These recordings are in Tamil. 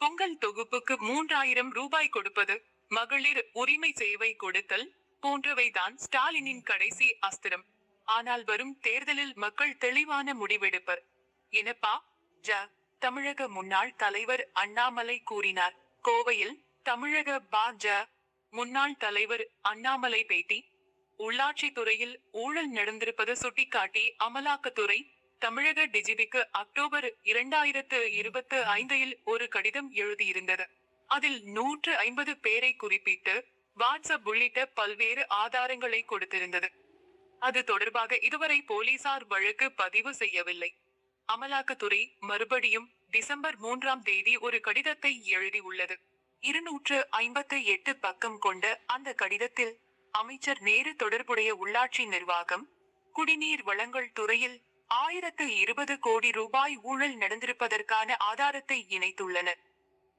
பொங்கல் தொகுப்புக்கு மூன்றாயிரம் ரூபாய் கொடுப்பது மகளிர் உரிமை சேவை கொடுத்தல் போன்றவைதான் ஸ்டாலினின் கடைசி அஸ்திரம். ஆனால் வரும் தேர்தலில் மக்கள் தெளிவான முடிவெடுப்பர். எனப்பா ஜ. தமிழக முன்னாள் தலைவர் அண்ணாமலை கூறினார். கோவையில் தமிழக பாஜ முன்னாள் தலைவர் அண்ணாமலை பேட்டி உள்ளாட்சி துறையில் ஊழல் நடந்திருப்பது சுட்டிக்காட்டி அமலாக்கத்துறை தமிழக டிஜிபிக்கு அக்டோபர் இரண்டாயிரத்து இருபத்து ஐந்தில் ஒரு கடிதம் எழுதியிருந்தது. அதில் நூற்று ஐம்பது பேரை குறிப்பிட்டு வாட்ஸ்அப் உள்ளிட்ட பல்வேறு ஆதாரங்களை கொடுத்திருந்தது. அது தொடர்பாக இதுவரை போலீசார் வழக்கு பதிவு செய்யவில்லை. அமலாக்கத்துறை மறுபடியும் டிசம்பர் மூன்றாம் தேதி ஒரு கடிதத்தை எழுதியுள்ளது. இருநூற்று ஐம்பத்து எட்டு பக்கம் கொண்ட அந்த கடிதத்தில் அமைச்சர் நேரு தொடர்புடைய உள்ளாட்சி நிர்வாகம் குடிநீர் வழங்கல் துறையில் ஆயிரத்து இருபது கோடி ரூபாய் ஊழல் நடந்திருப்பதற்கான ஆதாரத்தை இணைத்துள்ளனர்.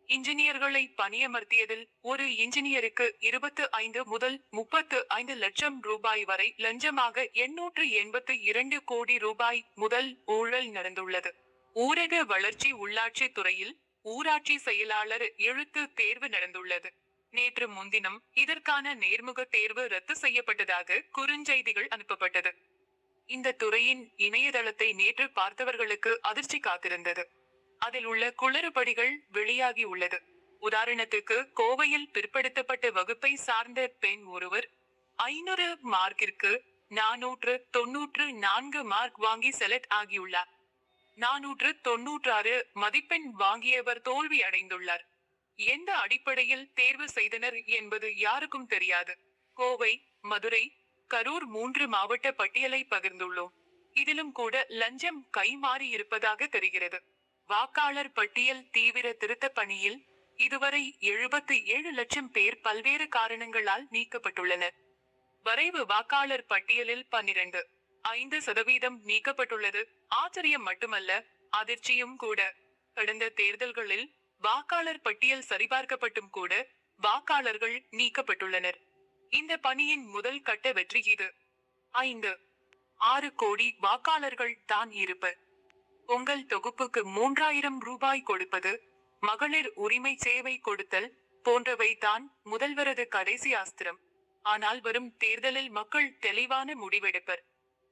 இன்ஜினியர்களை பணியமர்த்தியதில் ஒரு இன்ஜினியருக்கு இருபத்து ஐந்து முதல் முப்பத்து ஐந்து லட்சம் ரூபாய் வரை லஞ்சமாக எண்ணூற்று எண்பத்து இரண்டு கோடி ரூபாய் முதல் ஊழல் நடந்துள்ளது. ஊரக வளர்ச்சி உள்ளாட்சி துறையில் ஊராட்சி செயலாளர் எழுத்து தேர்வு நடந்துள்ளது. நேற்று முன்தினம் இதற்கான நேர்முக தேர்வு ரத்து செய்யப்பட்டதாக குறுஞ்செய்திகள் அனுப்பப்பட்டது. இந்த துறையின் இணையதளத்தை நேற்று பார்த்தவர்களுக்கு அதிர்ச்சி காத்திருந்தது. அதில் உள்ள குளறுபடிகள் வெளியாகி உள்ளது. உதாரணத்துக்கு கோவையில் பிற்படுத்தப்பட்ட வகுப்பை சார்ந்த பெண் ஒருவர் ஐநூறு மார்க்கிற்கு நானூற்று தொன்னூற்று நான்கு மார்க் வாங்கி செலக்ட் ஆகியுள்ளார். நானூற்று தொன்னூற்றாறு மதிப்பெண் வாங்கியவர் தோல்வி அடைந்துள்ளார். எந்த அடிப்படையில் தேர்வு செய்தனர் என்பது யாருக்கும் தெரியாது. கோவை மதுரை கரூர் மூன்று மாவட்ட பட்டியலை பகிர்ந்துள்ளோம். இதிலும் கூட லஞ்சம் கைமாறி இருப்பதாக தெரிகிறது. வாக்காளர் பட்டியல் தீவிர திருத்த பணியில் இதுவரை எழுபத்தி ஏழு லட்சம் பேர் பல்வேறு காரணங்களால் நீக்கப்பட்டுள்ளனர். வரைவு வாக்காளர் பட்டியலில் பன்னிரண்டு ஐந்து சதவீதம் நீக்கப்பட்டுள்ளது. ஆச்சரியம் மட்டுமல்ல அதிர்ச்சியும் கூட. கடந்த தேர்தல்களில் வாக்காளர் பட்டியல் சரிபார்க்கப்பட்டும் கூட வாக்காளர்கள் நீக்கப்பட்டுள்ளனர். இந்த பணியின் முதல் கட்ட வெற்றி இது. ஐந்து. ஆறு கோடி வாக்காளர்கள் தான் இருப்பர் உங்கள் தொகுப்புக்கு மூன்றாயிரம் ரூபாய் கொடுப்பது மகளிர் உரிமை சேவை கொடுத்தல் போன்றவை தான் முதல்வரது கடைசி அஸ்திரம். ஆனால் வரும் தேர்தலில் மக்கள் தெளிவான முடிவெடுப்பர்.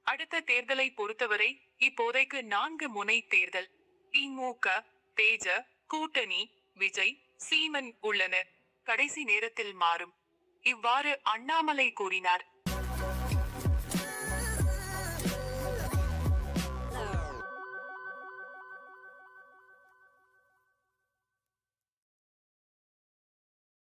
அடுத்த தேர்தலை பொறுத்தவரை இப்போதைக்கு நான்கு முனை தேர்தல். திமுக தேஜ கூட்டணி விஜய் சீமன் உள்ளன. கடைசி நேரத்தில் மாறும். இவ்வாறு அண்ணாமலை கூறினார்.